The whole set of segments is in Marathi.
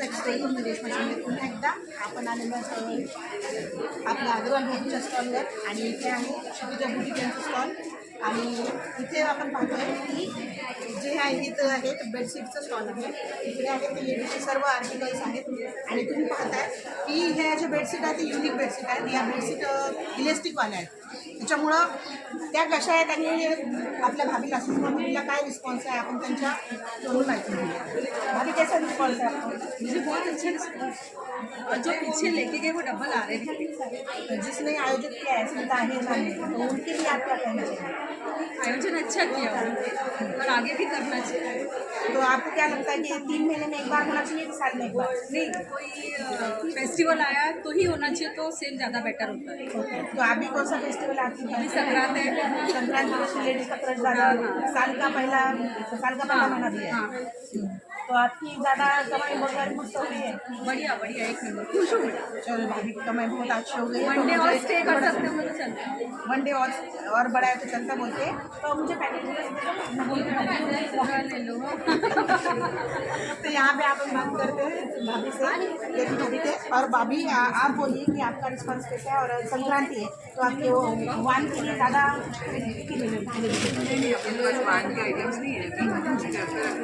साईड स्टोरी मी रेशमा शिंदे पुन्हा एकदा आपण आलेलो आहोत. आपल्या अग्रवाल ब्युटीच्या स्टॉलवर आणि इथे आहे क्षितिजा ब्युटी यांचं स्टॉल आणि इथे आपण पाहतोय की जे आहे इथं आहे बेडशीटचं स्टॉल आहे. इकडे आहे ते लेडीजचे सर्व आर्टिकल्स आहेत. आणि तुम्ही पाहताय की ह्या ज्या बेडशीट आहेत ते युनिक बेडशीट आहेत. या बेडशीट इलेस्टिकवाल्या आहेत. त्याच्यामुळं त्या कशा आहेत आणि आपल्या भाभीला सुषमा मुलीला काय रिस्पॉन्स आहे आपण त्यांच्या तोडून ऐकून भाभी कैसा रिस्पॉन्स है मुझे बहुत अच्छा रिस्पॉन्स और जो पीछे लेके गए वो डबल आ रहे थे जिसने आयोजित किया है सुनीता आहेर मैम ने तो उनके लिए आप क्या कहना चाहिए। आयोजन अच्छा किया और आगे भी करना चाहिए। तो आपको क्या लगता है कि तीन महीने में एक बार होना चाहिए कि साल में एक बार? नहीं कोई फेस्टिवल आया तो ही होना चाहिए तो सेल ज़्यादा बेटर होता है। तो अभी कौन सा फेस्टिवल आपकी अभी संक्रांत है संक्रांति लेडीज का क्रश साल का पहिला साल का पहिला महीना आहे तो आपकी ज़्यादा कमाई रोजगारी मुझसे हो रही है। बढ़िया बढ़िया एक नंबर खुश हूँ चलो भाभी की कमाई बहुत अच्छी हो गई है वन डे तो और स्टे कर सकते हो तो चलता है वन डे और और बड़ा है तो चलता बोलते। हैं तो मुझे पैकेज हूँ तो यहाँ पे आप बात करते हैं भाभी से लेकिन भाभी थे और भाभी आप बोलिए कि आपका रिस्पॉन्स कैसा है और संक्रांति है तो आपके वो वान के लिए ज़्यादा नहीं वान के आइटम्स नहीं है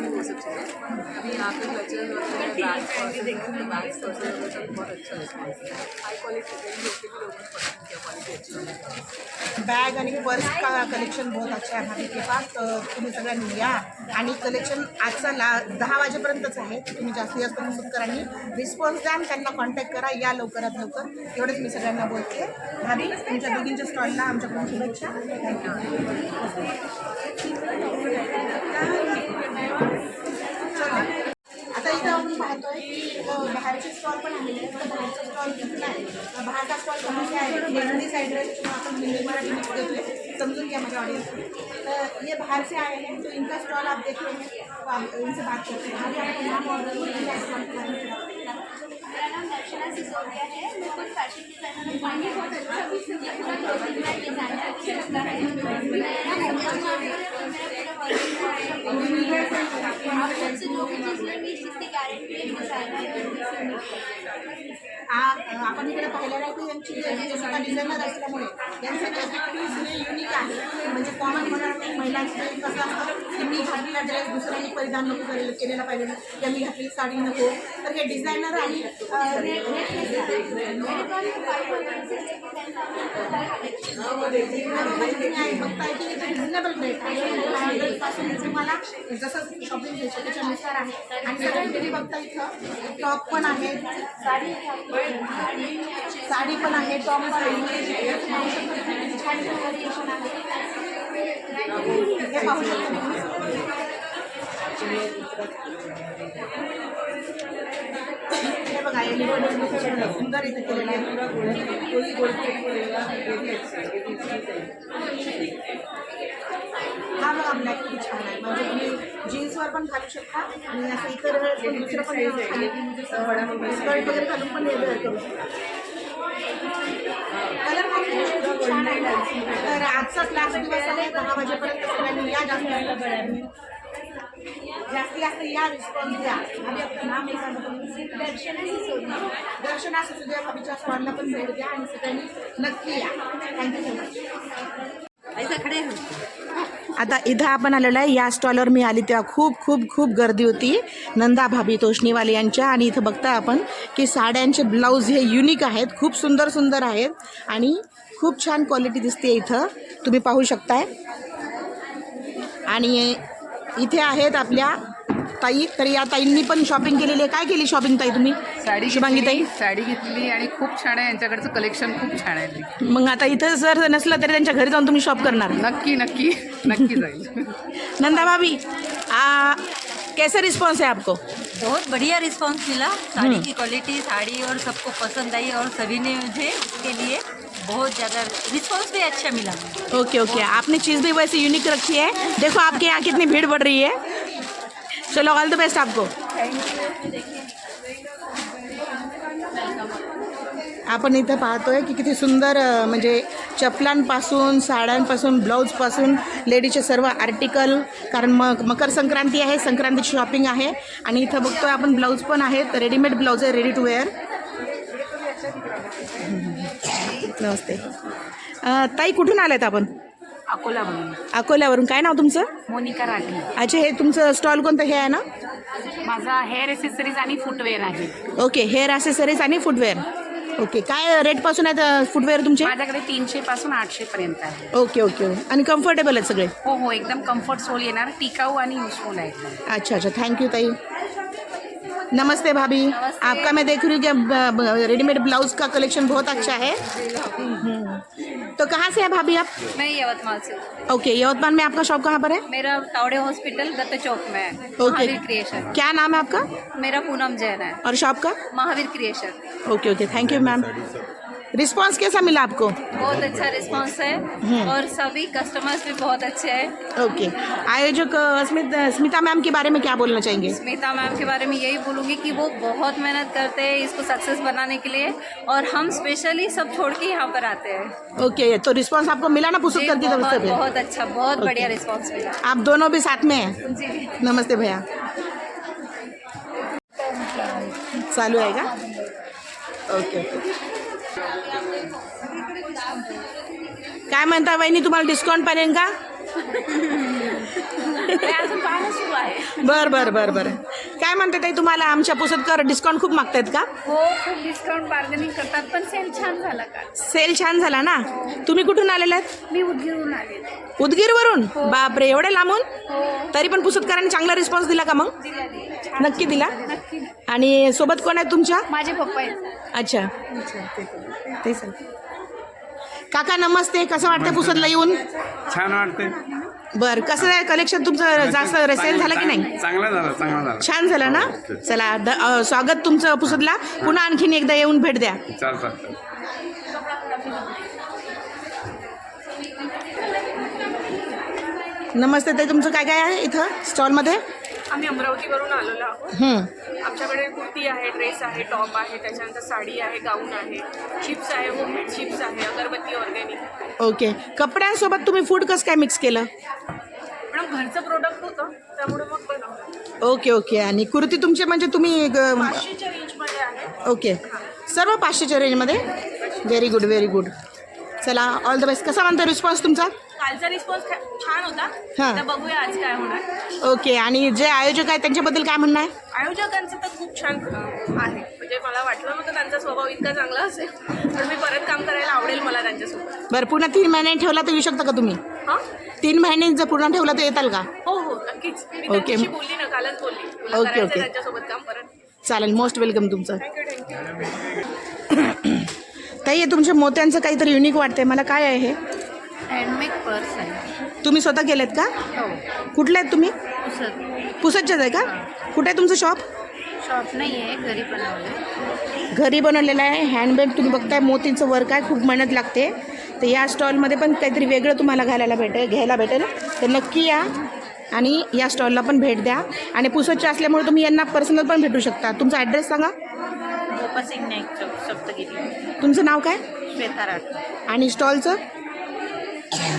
वो सब चीज़ें। यहाँ पे क्लचर वगैरह बैग्स पर्सन बैग्स पर्सन वगैरह सब बहुत अच्छा रिस्पॉन्स है हाई क्वालिटी के भी लोगों ने पसंद किया क्वालिटी अच्छी बॅग आणि पर्स का कलेक्शन बहुत अच्छा आहे. भाभी के पास तर तुम्ही सगळ्यांनी या आणि कलेक्शन आजचा ला दहा वाजेपर्यंतच आहे. तुम्ही जास्तीत जास्त आणि रिस्पॉन्स द्या आणि त्यांना कॉन्टॅक्ट करा. या लवकरात लवकर. एवढंच मी सगळ्यांना बोलते. भाभी तुमच्या दोघींच्या स्टॉलला आमच्याकडून शुभेच्छा. चला. कहाँ आहे हिंदी साइड में आपण हिंदी मराठी मिक्स देतोय समझून घ्या माझ्या ऑडियन्स तर ये बाहर से आए हैं तो इनका स्टॉल आप देख रहे हैं. तो आप इनसे बात करते हैं. अभी आपका नाम बताइए। मेरा नाम दर्शना सिसोदिया है. मैं खुद फ़ैशन डिज़ाइनर हूँ. बहुत अच्छा पूरा क्लोथिंग अच्छा। लगता है मेरा है. आ- आपण इकडे पाहिलेलं आहे की यांची डिझायनर असल्यामुळे यांचे हे युनिक आहे. म्हणजे कॉमन होणार महिलांचं कसं असतं की मी घातलेला ड्रेस दुसऱ्यांनी परिधान नको केलेलं केलेला पाहिजे किंवा मी घातलेली साडी नको. तर हे डिझायनर आणि रेट बघताय की रिझनेबल रेट आहे. तुम्हाला जसं शॉपिंग घ्यायचं त्याच्यानुसार आहे आणि सगळ्या तुम्ही बघता इथं टॉप पण आहे साडी साडी पण आहे टॉप पण आहे छान व्हरिएशन आहे हे पाहू शकतो हे बघा निवडणूक सुंदर इथे केलेलं आहे हा ब्लॅक किती छान आहे. म्हणजे तुम्ही जीन्सवर पण घालू शकता आणि असं इतर दुसरं पण स्कर्ट वगैरे घालून पण वेगळं करू शकता. कलर कॉम्बिनेशन खूप छान आहे तर आजचा क्लास दिवस आहे दहा वाजेपर्यंत सगळ्यांनी या जास्त जास्तीत जास्त या रिस्पॉन्स द्या. दर्शना सुद्धा भाभीच्या स्टॉलला पण भेट द्या आणि सगळ्यांनी नक्की या. थँक्यू सो मच आता इथं आपण आलेलो आहे. या स्टॉलवर मी आली तेव्हा खूप खूप खूप गर्दी होती. नंदा भाभी तोषणीवाले यांच्या आणि इथं बघता आपण की साड्यांचे ब्लाऊज हे युनिक आहेत. खूप सुंदर सुंदर आहेत. आणि खूप छान क्वालिटी दिसते इथं. तुम्ही पाहू शकताय. आणि इथे आहेत आपल्या ताई तर या ताईंनी पण शॉपिंग केलेली आहे. काय केली शॉपिंग ताई तुम्ही? साडी शुभांगी ताई? साडी घेतली आणि खूप छान आहे. यांच्याकडचं कलेक्शन खूप छान आहे. मग आता इथं जर नसलं तरी त्यांच्या घरी जाऊन तुम्ही शॉप करणार. नक्की नक्की नक्की जाईल. नंदा भाभी आ, कैसा रिस्पॉन्स है आपको? बहुत बढ़िया रिस्पांस मिला. साड़ी की क्वालिटी साड़ी और सबको पसंद आई और सभी ने मुझे उसके लिए बहुत ज़्यादा रिस्पांस भी अच्छा मिला. ओके ओके आपने चीज़ भी वैसे यूनिक रखी है. देखो आपके यहाँ कितनी भीड़ बढ़ रही है. चलो ऑल द बेस्ट आपको. आपण इथं पाहतोय की किती सुंदर म्हणजे चपलांपासून साड्यांपासून ब्लाऊजपासून लेडीजचे सर्व आर्टिकल कारण मग मकर संक्रांती आहे संक्रांतीची शॉपिंग आहे. आणि इथं बघतोय आपण ब्लाऊज पण आहेत रेडीमेड ब्लाऊज आहे रेडी टू वेअर नमस्ते. ताई कुठून आल्यात आपण? अकोला म्हणून. अकोल्यावरून. काय नाव तुमचं? मोनिका राठी. अच्छा हे तुमचं स्टॉल कोणतं? हे आहे ना? माझा हेअर एसेसरीज आणि फुटवेअर आहे. ओके हेअर ॲसेसरीज आणि फुटवेअर ओके काय रेटपासून आहेत फुटवेअर तुमचे? माझ्याकडे तीनशे पासून आठशे पर्यंत आहे. ओके ओके आणि कम्फर्टेबल आहेत सगळे? हो हो एकदम कम्फर्ट सोल येणार. टिकाऊ आणि युजफुल आहे. एकदम अच्छा अच्छा. थैंक यू ताई. नमस्ते भाभी. आपका मैं देख रही हूँ कि रेडीमेड ब्लाउज का कलेक्शन बहुत अच्छा है. हम्म। तो कहाँ से है भाभी आप? मैं यवतमाल से ओके यवतमाल में आपका शॉप कहाँ पर है? मेरा तावड़े हॉस्पिटल दत्त चौक में है ओके। क्रिएशन क्या नाम है आपका? मेरा पूनम जैन है। और शॉप का? Mahavir creation okay okay thank you ma'am response कैसा मिला आपको? बहुत अच्छा रिस्पांस है और सभी कस्टमर्स भी बहुत अच्छे हैं। ओके आयोजक स्मित स्मिता मैम के बारे में क्या बोलना चाहेंगे? स्मिता मैम के बारे में यही बोलूँगी कि वो बहुत मेहनत करते हैं इसको सक्सेस बनाने के लिए और हम स्पेशली सब छोड़ के यहाँ पर आते हैं। ओके तो रिस्पॉन्स आपको मिला ना पुस्तक करती तरफ़ बहुत से बहुत अच्छा बहुत बढ़िया रिस्पॉन्स मिला। आप दोनों भी साथ में हैं? जी। नमस्ते भैया। चालू आएगा? ओके ओके काय म्हणता वहिनी तुम्हाला डिस्काउंट पाहिजे का? बर बर बर बर. काय म्हणते ताई तुम्हाला आमच्या पुसदकर डिस्काउंट खूप मागतायत का? हो खूप डिस्काउंट बार्गेनिंग करतात पण सेल छान झाला का? सेल छान झाला ना? तुम्ही कुठून आलेले आहेत? मी उदगीरून आले उदगीरवरून? बापरे एवढे लांबून? हो. तरी पण पुसदकरांनी चांगला रिस्पॉन्स दिला का मग? नक्की दिला? आणि सोबत कोण आहे तुमच्या? माझे पप्पा आहेत. अच्छा. ते सांग काका नमस्ते. कसं वाटतं पुसदला येऊन? छान वाटते बर कसं आहे कलेक्शन तुमचं जास्त सेल झालं की नाही? चांगला झाला चांगला झाला. छान झालं ना? चला द- अ, स्वागत तुमचं पुसदला. पुन्हा आणखीन एकदा येऊन भेट द्या. नमस्ते ताई तुमचं काय काय आहे इथं? स्टॉलमध्ये? आम्ही अमरावतीवरून आलेलो आहोत. आमच्याकडे कुर्ती आहे ड्रेस आहे टॉप आहे त्याच्यानंतर साडी आहे गाऊन आहे चिप्स आहे होममेड चिप्स आहे अगरबत्ती ऑर्गॅनिक ओके कपड्यांसोबत तुम्ही फूड कसं काय मिक्स केलं? मॅडम घरचं प्रोडक्ट होतं त्यामुळे मग बनवलं. ओके ओके आणि कुर्ती तुमचे म्हणजे तुम्ही पाचशेच्या रेंजमध्ये आहे. ओके सर्व पाचशेच्या रेंजमध्ये व्हेरी गुड व्हेरी गुड चला ऑल द बेस्ट कसा म्हणतो रिस्पॉन्स तुमचा? कालचा रिस्पॉन्स छान होता. हां. आता बघूया आज काय होणार. ओके आणि जे आयोजक आहेत त्यांच्याबद्दल काय म्हणणं आहे? आयोजकांचं तर खूप छान अं, आहे. म्हणजे मला वाटलं नव्हतं त्यांचा स्वभाव इतका चांगला असेल तर मी परत काम करायला आवडेल मला त्यांच्यासोबत. बरं पुन्हा तीन महिने ठेवला तर येऊ शकता का तुम्ही? हां? तीन महिने जर पूर्ण ठेवला तर येताल का? हो हो नक्कीच. मी ओके. बोलली ना कालच बोलली. ओके, करायचं ओके. त्यांच्यासोबत काम परत. चालेल मोस्ट वेलकम तुमचं. थँक्यू थँक्यू ताई हे तुमच्या मोत्यांचं काहीतरी युनिक वाटतंय. मला काय आहे हे? हँडमेड पर्स आहे. तुम्ही स्वतः केलेत का? हो. कुठले आहेत तुम्ही? पुसत. पुसतच्याच आहे का? कुठे आहे तुमचं शॉप शॉप नाही आहे घरी बनवले घरी बनवलेलं आहे. हँडबॅग तुम्ही बघताय मोतीचं वर्क आहे खूप मेहनत लागते. तर या स्टॉलमध्ये पण काहीतरी वेगळं तुम्हाला घालायला भेटेल घ्यायला भेटेल. तर नक्की या आणि या स्टॉलला पण भेट द्या. आणि पुसतचे असल्यामुळे तुम्ही यांना पर्सनल पण भेटू शकता. तुमचा ॲड्रेस सांगा. गोपासिंग नाईक चौक सप्तगिरी. तुमचं नाव काय? श्वेता राठ. आणि स्टॉलचं?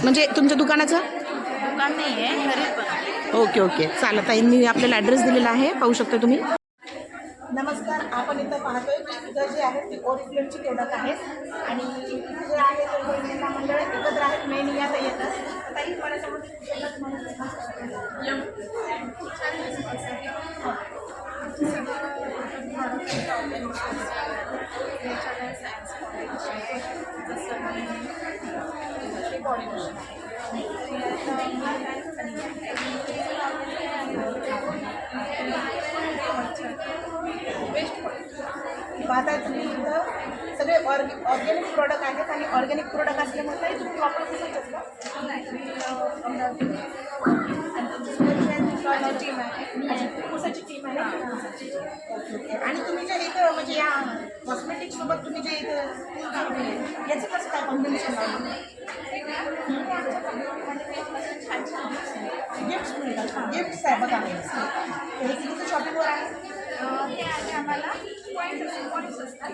म्हणजे तुमच्या दुकानाचं? दुकान नाही आहे घरी पण. Okay okay. चालत आहे मी आपल्याला ॲड्रेस दिलेला आहे. पाहू शकता तुम्ही. नमस्कार आपण इथं पाहतोय की इथं जे आहेत ते ओरिफ्लेमची प्रोडक्ट आहेत. आणि इथे जे आहे ते महिला मंडळ एकत्र आहेत मेन यात येतात ताई मला तुम्ही इथं सगळे ऑर्ग ऑर्गॅनिक प्रोडक्ट आहेत आणि ऑर्गॅनिक प्रोडक्ट असल्यामुळे ताई तुम्ही वापर टीम आहे पुसाची टीम आहे आणि तुम्ही जे इथं म्हणजे या कॉस्मेटिक सोबत तुम्ही जे इथं याचं कसं काय कॉम्बिनेशन गिफ्ट मिळतात गिफ्ट्स आहे बघा. हे किती शॉपिंगवर आहे ते आहे? आम्हाला पॉईंट्स असतात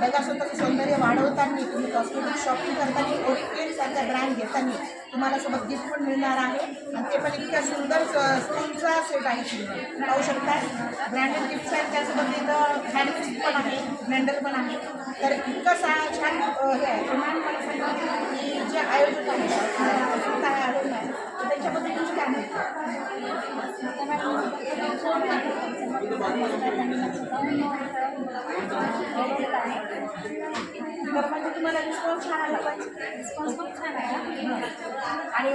बघा स्वतःचं सौंदर्य वाढवताना तुम्ही कॉस्मेटिक शॉपिंग करताना ओरिकेट सारखा ब्रँड घेताना. तुम्हाला सोबत गिफ्ट पण मिळणार आहे. आणि ते पण इतक्या सुंदर स्टोनचा सेट आहे. पाहू शकता. ब्रँडेड गिफ्ट आहेत त्यासोबत इथं हँडमेड पण आहे. ब्लेंडर पण आहे. तर इतकं सा छान हे आहे. की जे आयोजक आहे काय आहे आयोजन आहे त्याच्याबद्दल तुमची काय माहिती तर म्हणजे तुम्हाला रिस्पॉन्स छान आला पाहिजे. रिस्पॉन्स खूप छान आहे आणि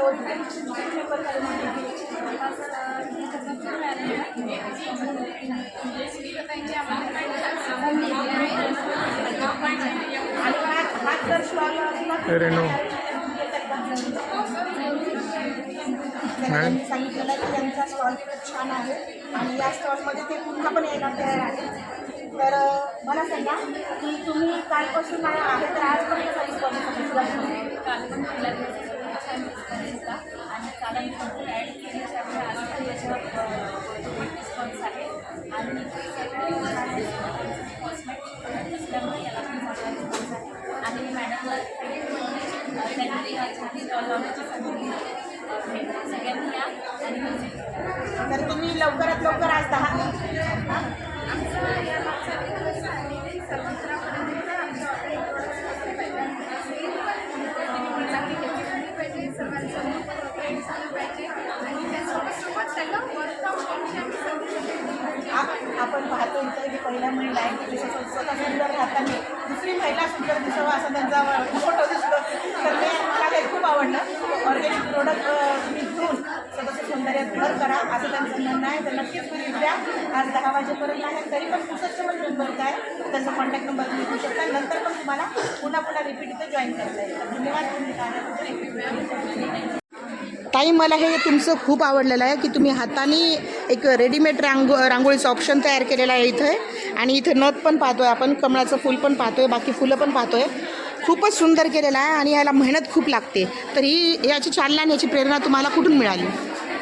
रेणू. त्यांनी सांगितलेलं की त्यांचा स्टॉल खूप छान आहे. आणि या स्टॉलमध्ये ते पुन्हा पण यायला तयार आहे तर मला सांगा की तुम्ही कालपासून आहे? तर आजपर्यंत होता सुरुवातीमध्ये? काल पण पहिल्या दिवशी खूप छान रिस्पॉन्स होता आणि काल आम्ही भरपूर ॲड केली त्यामुळे आज पण याच्यावर रिस्पॉन्स आहे आणि सगळं छान कॉस्मेटिक असल्यामुळे याला पण चांगला रिस्पॉन्स आहे आणि मॅडमला त्यांनी छान स्टॉल लावण्याची संधी दिली. अ, सगळ्यांनी या आणि. तर तुम्ही लवकरात लवकर आज दहा आमचा या मागचा दिवस आहे समुद्रापर्यंत आमच्या चांगली त्याची पाहिजे सर्वांसमोर फ्रेंड्स आलं पाहिजे आणि त्यासोबत सगळं वर्क फ्रॉम होमची आम्ही संधी दिली. आप- आपण पाहतो इतर की पहिल्या महिला आहे की जसं स्वतः सुंदर राहताना दुसरी महिला सुंदर दिसावं असा त्यांचा फोटो दिसतो. तर ते मला ते खूप आवडलं. ऑर्गॅनिक प्रोडक्ट तुम्ही घेऊन स्वतःच्या सौंदर्यात भर करा असं त्यांचं म्हणणं आहे. तर नक्कीच तुम्ही द्या आज दहा वाजेपर्यंत आहे. तरी पण पुस्तकचं पण नंबर काय त्यांचा कॉन्टॅक्ट नंबर तुम्ही घेऊ शकता. नंतर पण तुम्हाला पुन्हा पुन्हा रिपीट इथं जॉईन करता येईल. धन्यवाद. तुम्ही कार्याबद्दल ताई मला हे तुमचं खूप आवडलेलं आहे की तुम्ही हाताने एक रेडीमेड रांगो रांगोळीचं ऑप्शन तयार केलेलं आहे इथं. आणि इथे नथ पण पाहतोय आपण कमळाचं फूल पण पाहतोय बाकी फुलं पण पाहतोय. खूपच सुंदर केलेलं आहे आणि याला मेहनत खूप लागते. तर ही याची चालना आणि याची प्रेरणा तुम्हाला कुठून मिळाली?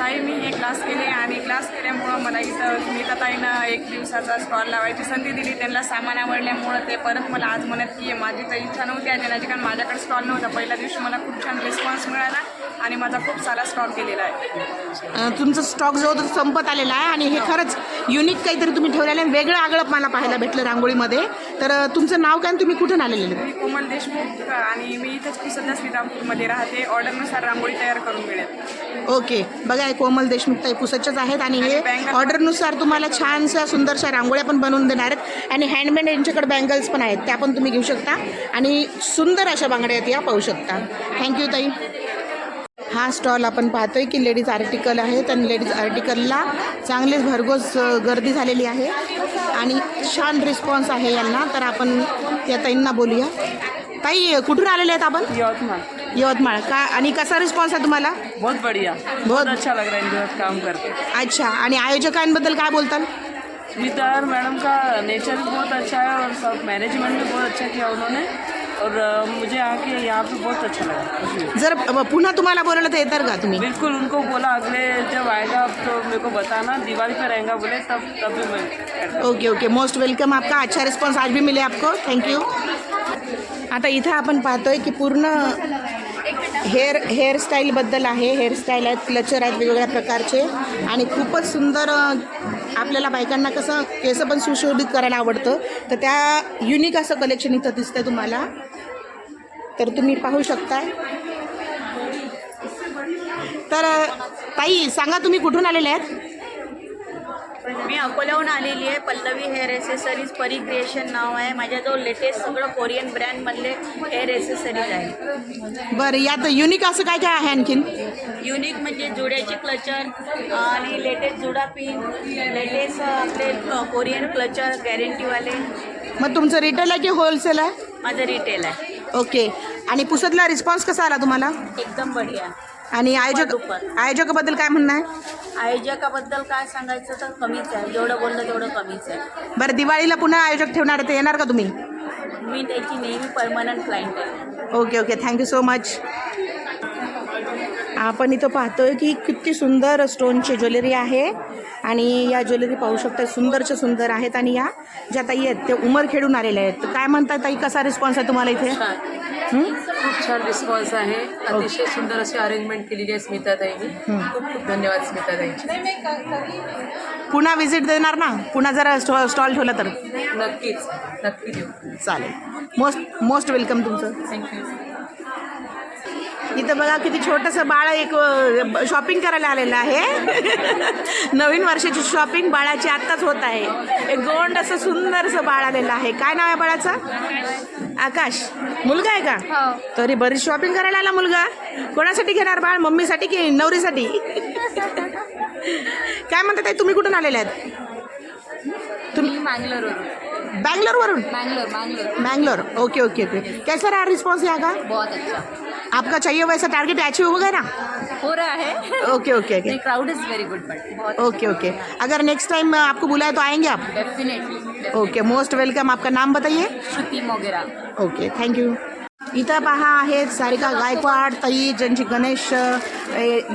ताई मी हे क्लास केले आणि क्लास केल्यामुळं मला इथं स्मिता ताईनं एक दिवसाचा स्टॉल लावायची संधी दिली. त्यांना सामान आवडल्यामुळं ते परत मला आज म्हणत की माझी तर इच्छा नव्हती आज येण्याची कारण माझ्याकडे स्टॉल नव्हता. पहिल्या दिवशी मला खूप छान रिस्पॉन्स मिळाला आणि माझा खूप सारा स्टॉल केलेला आहे. तुमचं स्टॉक जो होता तो संपत आलेला आहे आणि हे खरंच युनिक काहीतरी तुम्ही ठेवलेलं आहे. वेगळं आगळं मला पाहायला भेटलं रांगोळीमध्ये. तर तुमचं नाव काय आणि तुम्ही कुठून आलेले? मी कोमल देशमुख आणि मी इथंच सध्या श्रीरामपूरमध्ये राहते. ऑर्डरनुसार रांगोळी तयार करून मिळेल. ओके. बघा हे कोमल देशमुख ताई पुसतच्याच आहेत आणि हे ऑर्डरनुसार तुम्हाला छानशा सुंदरशा रांगोळ्या पण बनवून देणार आहेत. आणि हँडमेड यांच्याकडे बँगल्स पण आहेत त्या पण तुम्ही घेऊ शकता. आणि सुंदर अशा बांगड्या आहेत या पाहू शकता. थँक्यू ताई. हा स्टॉल आपण पाहतोय की लेडीज आर्टिकल आहेत आणि लेडीज आर्टिकलला चांगलीच भरघोस गर्दी झालेली आहे. आणि छान रिस्पॉन्स आहे यांना. तर आपण या ताईंना बोलूया. ताई कुठून आलेले आहेत आपण? यवतमाळ. यवतमाळ का आणि कसा रिस्पॉन्स आहे तुम्हाला? बहुत बढ़िया. बहुत अच्छा लग रहा है इनके साथ काम करके. अच्छा आणि आयोजकांबद्दल काय बोलताल? और मैडम का नेचर भी बहुत अच्छा है और सब मैनेजमेंट भी बहुत अच्छा किया उन्होंने. और अ, मुझे आके यहाँ पे बहुत अच्छा लगा. खुशी हुई। जर पुन्हा तुम्हाला बोलवलं तर येणार का तुम्ही? बिल्कुल उनको बोला अगले जब आएगा तो मेरे को बताना. दिवाली पे रहेगा बोले तब तब भी मैं करता ओके ओके मोस्ट वेलकम आपका. अच्छा रिस्पॉन्स आज भी मिले आपको. थँक्यू आता इथं आपण पाहतोय की पूर्ण हेअर हेअरस्टाईलबद्दल आहे. हेअरस्टाईल आहेत क्लचर आहेत वेगवेगळ्या प्रकारचे. आणि खूपच सुंदर आपल्याला बायकांना कसं केसं पण सुशोभित करायला आवडतं. तर त्या युनिक असं कलेक्शन इथं दिसतंय तुम्हाला. तर तुम्ही पाहू शकता तर ताई सांगा तुम्ही कुठून आलेले आहेत? मी अकोल्याहून आलेली आहे. Pallavi hair accessories Pari creation नाव आहे. माझ्याजवळ लेटेस्ट सगळं कोरियन ब्रँडमधले हेअर एसेसरीज आहे. बरं यात युनिक असं काय काय आहे आणखीन? युनिक म्हणजे जुड्याचे क्लचर आणि लेटेस्ट जुडा पिन लेटेस्ट आपले कोरियन क्लचर गॅरंटीवाले मग तुमचं रिटेल आहे की होलसेल आहे? माझं रिटेल आहे. ओके आणि पुसतला रिस्पॉन्स कसा आला तुम्हाला? एकदम बढिया. आणि आयोजक. आयोजकाबद्दल काय म्हणणं आहे? आयोजकाबद्दल काय सांगायचं तर कमीच आहे. जेवढं बोललं तेवढं कमीच आहे. बरं दिवाळीला पुन्हा आयोजक ठेवणार आहे ते येणार का तुम्ही? मी त्याची नेहमी परमनंट क्लायंट आहे. Okay okay. Thank you so much आपण इथं पाहतोय की किती सुंदर स्टोनची ज्वेलरी आहे आणि या ज्वेलरी पाहू शकता सुंदरच्या सुंदर आहेत आणि या ज्या ताई आहेत ते उमर खेळून आलेल्या आहेत. काय म्हणतात ताई कसा रिस्पॉन्स आहे तुम्हाला इथे? खूप छान रिस्पॉन्स आहे. अतिशय सुंदर अशी अरेंजमेंट केलेली आहे स्मिताताईंनी खूप खूप धन्यवाद स्मिताताईंचे पुन्हा व्हिजिट देणार ना? पुन्हा जरा स्टॉ स्टॉल ठेवला तर. नक्कीच. नक्की देऊ. चालेल. मोस्ट मोस्ट वेलकम तुमचं. थँक्यू इथं बघा किती छोटंसं बाळ एक शॉपिंग करायला आलेलं आहे. नवीन वर्षाची शॉपिंग बाळाची आत्ताच होत आहे. एक गोंड असं सुंदरसं बाळ आलेलं आहे. काय नाव आहे बाळाचं? आकाश. मुलगा आहे का? तरी बरीच शॉपिंग करायला आला मुलगा. कोणासाठी घेणार बाळ? मम्मीसाठी की नवरीसाठी? काय म्हणतात तुम्ही कुठून आलेले आहेत? तुम्ही मैंगलोर बैंगलोर वरुण Bangalore Bangalore okay okay okay कैसा रहा रिस्पॉन्स यहाँ का? बहुत अच्छा। आपका चाहिए वैसा टारगेट अचीव हो गया ना? हो रहा है। Okay okay okay crowd is very good but okay okay अगर नेक्स्ट टाइम आपको बुलाए तो आएँगे आप? डेफिनेटली ओके मोस्ट वेलकम आपका नाम बताइए। श्रुति मोगेरा ओके थँक्यू इथं पहा आहेत सारिका गायकवाड ताई ज्यांची गणेश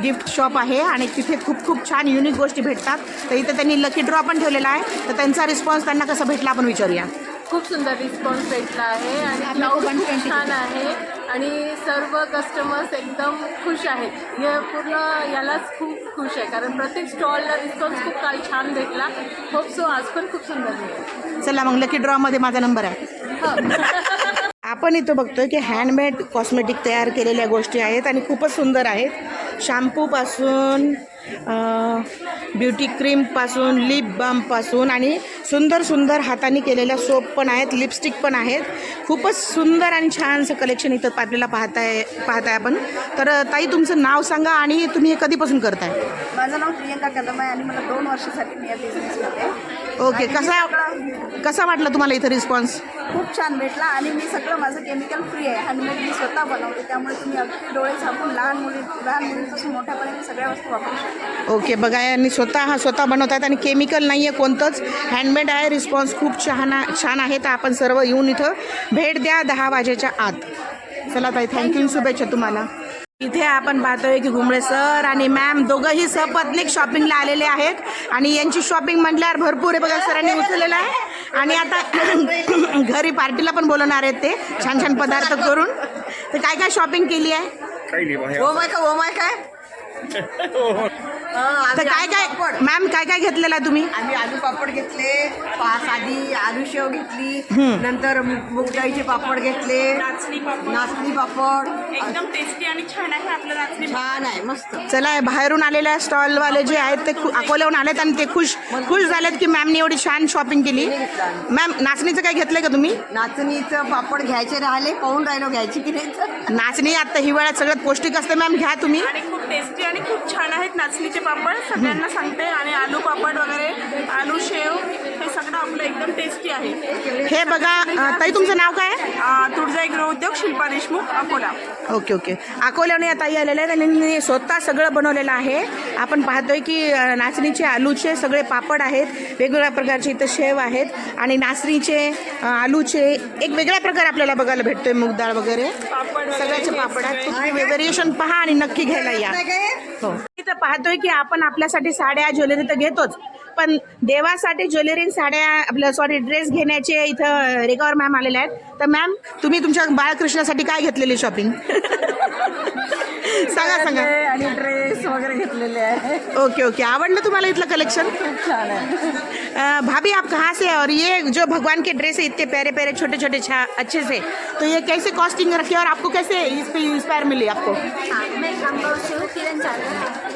गिफ्ट शॉप आहे आणि तिथे खूप खूप छान युनिक गोष्टी भेटतात. तर इथं त्यांनी लकी ड्रॉ पण ठेवलेला आहे. तर त्यांचा रिस्पॉन्स त्यांना कसा भेटला आपण विचारूया. खूप सुंदर रिस्पॉन्स भेटला आहे आणि क्लाउड खूप छान आहे आणि सर्व कस्टमर्स एकदम खुश आहेत. हे पूर्ण यालाच खूप खुश आहे कारण प्रत्येक स्टॉलला रिस्पॉन्स खूप काही छान भेटला. होप सो आज पण खूप सुंदर चला मग लकी ड्रॉमध्ये माझा नंबर आहे. आपण इथं बघतोय की हँडमेड कॉस्मेटिक तयार केलेल्या गोष्टी आहेत आणि खूपच सुंदर आहेत. शॅम्पूपासून ब्युटी क्रीमपासून लिप बामपासून आणि सुंदर सुंदर हाताने केलेल्या सोप पण आहेत लिपस्टिक पण आहेत. खूपच सुंदर आणि छानसं कलेक्शन इथं आपल्याला पाहताय पाहताय आपण. तर ताई तुमचं नाव सांगा आणि तुम्ही हे कधीपासून करताय? माझं नाव प्रियंका कदम आहे आणि मला दोन वर्षासाठी मी या बिझनेसमध्ये ओके कसा कसा वाटला तुम्हाला इथं रिस्पॉन्स खूप छान भेटला आणि मी सगळं माझं केमिकल फ्री आहे. हँडमेड मी स्वतः बनवते त्यामुळे तुम्ही अगदी डोळे झाकून लहान मुली लहान मुलींपासून मोठ्यापर्यंत सगळ्या वस्तू वापरू शकता. ओके बघा आणि स्वतः हा स्वतः बनवतात आणि केमिकल नाही आहे कोणतंच. हँडमेड आहे रिस्पॉन्स खूप छान छान आहे. तर आपण सर्व येऊन इथं भेट द्या दहा वाजेच्या आत. चला ताई थँक्यू शुभेच्छा तुम्हाला. इथे आपण पाहतोय की घुमळे सर आणि मॅम दोघंही सपत्निक शॉपिंगला आलेले आहेत. आणि यांची शॉपिंग म्हटल्यावर भरपूर आहे. बघा सरांनी उचललेलं आहे. आणि आता घरी पार्टीला पण बोलवणार आहेत ते. छान छान पदार्थ करून. तर काय काय शॉपिंग केली आहे? आहे का ओम आहे काय? तर काय काय मॅम काय काय घेतलेलं आहे तुम्ही? आम्ही आलू पापड घेतले पाच आधी आलू शेव घेतली नंतर मूग डाळीचे पापड घेतले नाचणी पापड. नाचणी पापड. एकदम टेस्टी आणि छान आहे आपलं नाचणी छान आहे मस्त. चला बाहेरून आलेल्या स्टॉलवाले जे आहेत ते खु- अकोल्याहून आलेत आणि ते खुश खुश झालेत की मॅमने एवढी छान शॉपिंग केली. मॅम नाचणीचं काय घेतलंय का तुम्ही? नाचणीचं पापड घ्यायचे राहिले पाहून राहिलो घ्यायची की नाही. तर. नाचणी आता हिवाळ्यात सगळ्यात पौष्टिक असते मॅम घ्या तुम्ही. आणि खूप टेस्टी आणि खूप छान आहेत नाचणीचे पापड सगळ्यांना सांगते. आणि आलू पापड वगैरे आलू शेव हे सगळं आपलं एकदम टेस्टी आहे. हे बघा अं, ताई तुमचं नाव काय? आहे अं, तुळजाई गृह उद्योग शिल्पा देशमुख अकोला. Okay okay. अकोल्याने या ताई आलेल्या आहेत आणि त्यांनी स्वतः सगळं बनवलेलं आहे. आपण पाहतोय की अं, नाचणीचे आलूचे सगळे पापड आहेत वेगवेगळ्या प्रकारचे इथं शेव आहेत आणि नाचणीचे अं, आलूचे एक वेगळ्या प्रकार आपल्याला बघायला भेटतोय मूग डाळ वगैरे. सगळ्याचे पापड आहेत. व्हेरिएशन पहा आणि नक्की घ्यायला या. हो. इथं पाहतोय की आपण आपल्यासाठी साड्या ज्वेलरी तर घेतोच. पण देवासाठी ज्वेलरी आणि साड्या आपल्या सॉरी ड्रेस घेण्याचे इथं रेगावर मॅम आलेल्या आहेत. तर मॅम तुम्ही तुमच्या बाळकृष्णासाठी काय घेतलेली शॉपिंग सांगा सांगा. आणि ड्रेस वगैरे घेतलेले आहे. Okay okay. आवडलं तुम्हाला इथलं कलेक्शन छान आहे. अ, भाभी आप कहाँ से? और ये जो भगवान के ड्रेस है इतने प्यारे प्यारे छोटे छोटे छा अच्छे से। तो ये कैसे कॉस्टिंग रखे और आपको कैसे इस पे इंस्पायर मिली आपको? हाँ मैं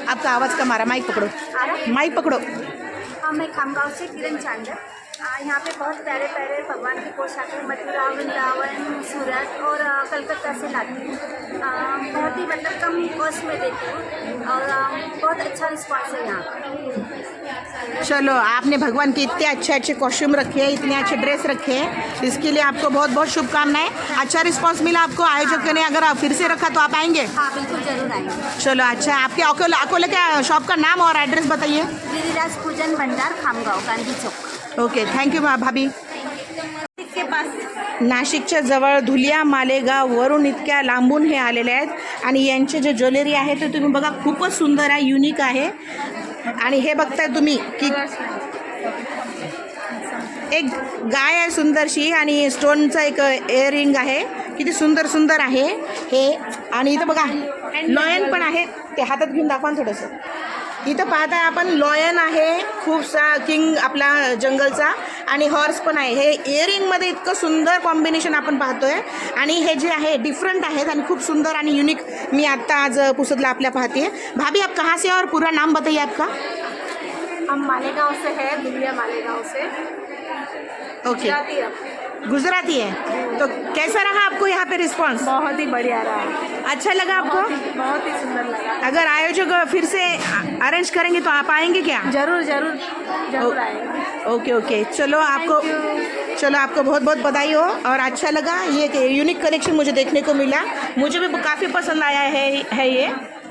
आपका आवाज़ कम आ रहा माइक पकड़ो। माइक पकड़ो। हम मैं खामगांव से किरण चांदर। यहाँ पे बहुत प्यारे प्यारे भगवान की पोशाकें मथुरा वृंदावन सूरत और कलकत्ता से लाती हूँ। बहुत ही मतलब कम कॉस्ट में देती हूँ और बहुत अच्छा रिस्पॉन्स है यहाँ का। चलो आपने भगवान के इतने अच्छे अच्छे कॉस्ट्यूम रखे हैं इतने अच्छे ड्रेस रखे हैं। इसके लिए आपको बहुत बहुत शुभकामनाएं। अच्छा रिस्पांस मिला आपको? आयोजक ने अगर आप फिर से रखा तो आप आएंगे? हाँ बिल्कुल ज़रूर आएंगे। चलो अच्छा आपके अकोला अकोला का शॉप का नाम और एड्रेस बताइए। गिरिराज पूजन भंडार Khamgaon Gandhi Chowk. Okay thank you भाभी। नाशिकच्या जवळ धुलिया मालेगाव वरून इतक्या लांबून हे आलेले आहेत. आणि यांचे जे ज्वेलरी आहे ते तुम्ही बघा खूपच सुंदर आहे युनिक आहे. आणि हे बघताय तुम्ही की एक गाय आहे सुंदरशी आणि स्टोनचं एक इयरिंग आहे. किती सुंदर सुंदर आहे हे. आणि इथं बघा लॉयन पण आहे. ते हातात घेऊन दाखवा थोडंसं. इथं पाहताय आपण लॉयन आहे खूप सा किंग आपला जंगलचा आणि हॉर्स पण आहे. हे इयरिंगमध्ये इतकं सुंदर कॉम्बिनेशन आपण पाहतोय. आणि हे जे आहे डिफरंट आहेत आणि खूप सुंदर आणि युनिक मी आत्ता आज पुसदला आपल्या पाहते भाभी आप कहाँ से हैं और पूरा नाम बताइए आपका? हम मालेगांव से है दुनिया मालेगांव से। ओके है। गुजराती है? तो कैसा रहा आपको यहाँ पे रिस्पांस बहुत ही बढ़िया रहा। अच्छा लगा आपको? बहुत ही सुंदर लगा। अगर आयोजक फिर से अरेंज करेंगे तो आप आएँगे क्या? ज़रूर ज़रूर ज़रूर आएँगे। Okay okay. चलो आपको चलो आपको बहुत बहुत बधाई हो और अच्छा लगा। ये यूनिक कलेक्शन मुझे देखने को मिला। मुझे भी काफ़ी पसंद आया है है ये।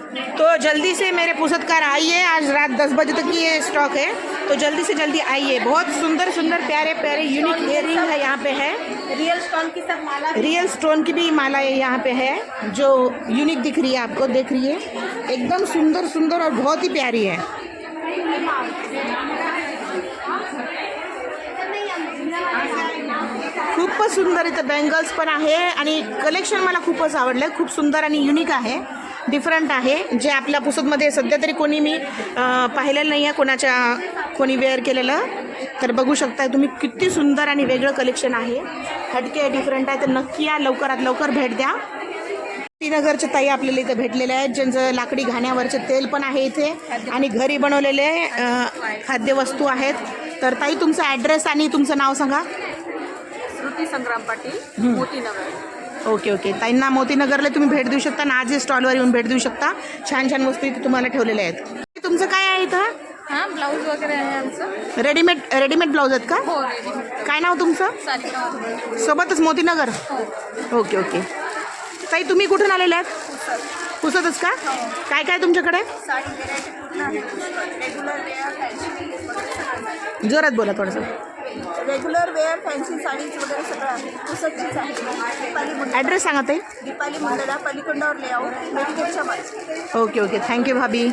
तो जल्दी से मेरे पुस्तकार आइए आज रात दस बजे तक ये स्टॉक है। तो जल्दी से जल्दी आइए बहुत सुंदर सुंदर प्यारे प्यारे यूनिक इयरिंग है यहाँ पे है। रियल स्टोन की सब माला रियल स्टोन की भी माला यहाँ पे है जो यूनिक दिख रही है आपको देख रही है। एकदम सुंदर सुंदर और बहुत ही प्यारी है। खूपच सुंदर इथं बँगल्स पण आहे आणि कलेक्शन मला खूपच आवडलं खूप सुंदर आणि युनिक आहे. डिफरंट आहे. जे आपल्या पुसदमध्ये सध्या तरी कोणी मी पाहिलेलं नाही आहे कोणाच्या कोणी वेअर केलेलं. तर बघू शकता तुम्ही किती सुंदर आणि वेगळं कलेक्शन आहे. हटके डिफरंट आहे. तर नक्की या लवकरात लवकर भेट द्या. श्रीनगरच्या ताई आपल्याला इथे भेटलेल्या आहेत. ज्यांचं लाकडी घाण्यावरचे तेल पण आहे इथे. आणि घरी बनवलेले खाद्यवस्तू आहेत. तर ताई तुमचा ॲड्रेस आणि तुमचं नाव सांगा. श्रुती संग्राम पाटील मोतीनगर. Okay okay. ताईंना मोतीनगरला तुम्ही भेट देऊ शकता आणि आज स्टॉलवर येऊन भेट देऊ शकता. छान छान वस्तू इथे तुम्हाला ठेवलेल्या आहेत. तुमचं काय आहे इथं? हां ब्लाऊज वगैरे आहे आमचं. रेडीमेड रेडीमेड ब्लाऊज आहेत का? हो काय नाव तुमचं? सोबतच मोतीनगर? Okay okay. ताई तुम्ही कुठून आलेले आहेत? पुसतच का? काय काय तुमच्याकडे? जोरात बोला थोडंसं. रेग्युलर वेअर फॅन्सी साडीज वगैरे सगळं आहे. पुसतचीच आहे. दीपाली मुंडे. ॲड्रेस सांगा ताई. दीपाली मुंडला पलीकडल्यावर लेआउट मेडिकलच्या बाजू ओके ओके थँक्यू भाभी.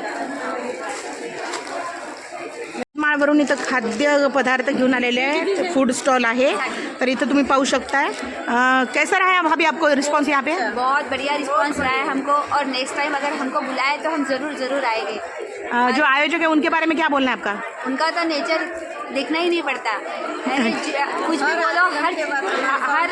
माळवरून इथं खाद्य पदार्थ घेऊन आलेले आहेत. फ़ूड स्टॉल आहे. तर इथं तुम्ही पाहू शकताय. अं, कैसा रहा है भाभी आपको रिस्पॉन्स यहाँ पे? बहुत बढ़िया रिस्पांस रहा है हमको. और नेक्स्ट टाइम अगर हमको बुलाए तो हम ज़रूर ज़रूर आएँगे. अं, जो आयोजक है उनके बारे में क्या बोलना है आपका? उनका तो नेचर देखना ही नहीं पड़ता। कुछ भी बोलो हर हर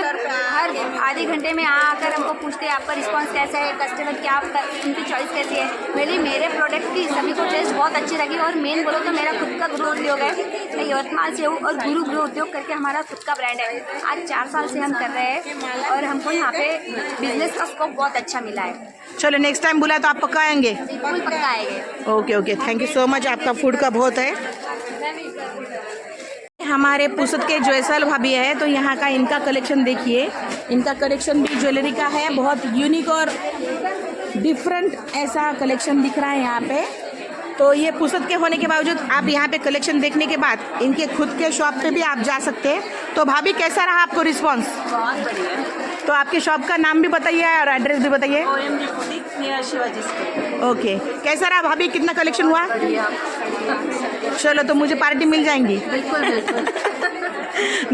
हर आधे घंटे में आकर हमको पूछते हैं आपका रिस्पांस कैसा है कस्टमर क्या उनकी चॉइस कैसी है। मेरी मेरे प्रोडक्ट की सभी को टेस्ट बहुत अच्छी लगी और मेन बोलो तो मेरा खुद का गृह उद्योग है। मैं यवतमाल से हूँ और गुरु गृह उद्योग करके हमारा खुद का ब्रांड है। आज चार साल से हम कर रहे हैं और हमको यहाँ पे बिज़नेस का स्कोप बहुत अच्छा मिला है। चलो नेक्स्ट टाइम बुलाए तो आप पक्का आएँगे? बिल्कुल पक्का आएँगे। Okay okay thank you so much आपका फ़ूड का बहुत है। हमारे पुसद के जयसल भाभी है तो यहाँ का इनका कलेक्शन देखिए। इनका कलेक्शन भी ज्वेलरी का है बहुत यूनिक और डिफरेंट ऐसा कलेक्शन दिख रहा है यहाँ पे। तो ये पुसद के होने के बावजूद आप यहाँ पे कलेक्शन देखने के बाद इनके खुद के शॉप पे भी आप जा सकते हैं। तो भाभी कैसा रहा आपको रिस्पांस बहुत बढ़िया। तो आपके शॉप का नाम भी बताइए और एड्रेस भी बताइए। ओके कैसा रहा भाभी? कितना कलेक्शन हुआ? चलो तो मुझे पार्टी मिल जाएँगी। बिल्कुल बिल्कुल।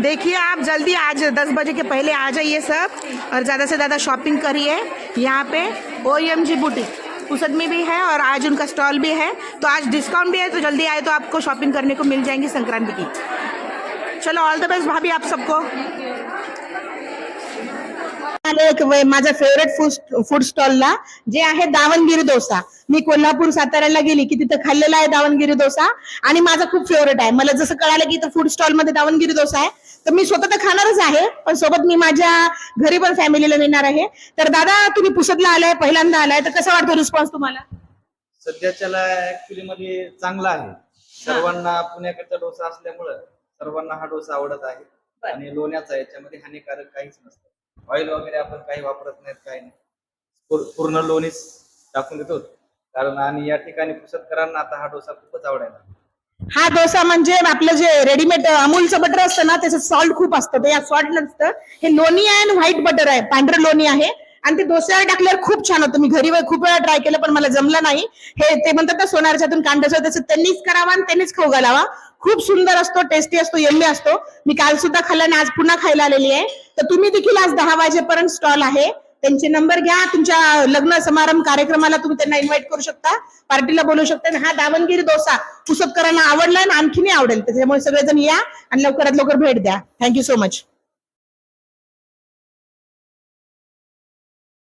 देखिए आप जल्दी आज 10 बजे के पहले आ जाइए सब और ज़्यादा से ज़्यादा शॉपिंग करिए यहाँ पे ओ एम जी बुटीक उसद में भी है और आज उनका स्टॉल भी है। तो आज डिस्काउंट भी है तो जल्दी आए तो आपको शॉपिंग करने को मिल जाएँगी संक्रांति की। चलो ऑल द बेस्ट भाभी आप सबको। आले माझा फेवरेट फूड फूड स्टॉलला जे आहे दावणगिरी डोसा. मी कोल्हापूर साताऱ्याला गेली की तिथं खाल्लेला आहे दावणगिरी डोसा. आणि माझा खूप फेवरेट आहे. मला जसं कळालं की इथं फूड स्टॉलमध्ये दावणगिरी डोसा आहे तर मी स्वतः तर खाणारच आहे पण सोबत मी माझ्या घरी पण फॅमिलीला नेणार आहे. तर दादा तुम्ही पुसदला आलाय पहिल्यांदा आलाय तर कसा वाटतो रिस्पॉन्स तुम्हाला? सध्याच्याला ऍक्च्युली मध्ये चांगला आहे. सर्वांना पुण्याकडचा डोसा असल्यामुळं सर्वांना हा डोसा आवडत आहे. आणि लोण्याचा. याच्यामध्ये हानिकारक काहीच नसतं. ऑइल वगैरे आपण काही वापरत नाहीत काही नाही. पूर्ण लोणीच टाकून देतो. कारण आणि या ठिकाणी पुसतकरांना आता हा डोसा खूपच आवडायला. हा डोसा म्हणजे आपलं जे रेडीमेड अमूलचं बटर असतं ना त्याचं सॉल्ट खूप असतं. ते या सॉल्ट नसतं. हे लोणी आहे आणि व्हाईट बटर आहे. पांढरं लोणी आहे. आणि ते डोस्यावर टाकल्यावर खूप छान होतं. मी घरी खूप वेळा ट्राय केलं पण मला जमलं नाही. हे ते म्हणतात ना सोनारच्यातून कांद्याचं तसं त्यांनीच करावा आणि त्यांनीच खाऊ घालावा. खूप सुंदर असतो टेस्टी असतो यम्मी असतो. मी काल सुद्धा खाल्ला आणि आज पुन्हा खायला आलेली आहे. तर तुम्ही देखील आज दहा वाजेपर्यंत स्टॉल आहे. त्यांचे नंबर घ्या. तुमच्या लग्न समारंभ कार्यक्रमाला तुम्ही त्यांना इन्व्हाइट करू शकता. पार्टीला बोलू शकता. आणि हा दावणगिरी डोसा पुसतकरांना आवडला आणि आणखीनही आवडेल. त्याच्यामुळे सगळेजण या आणि लवकरात लवकर भेट द्या. Thank you so much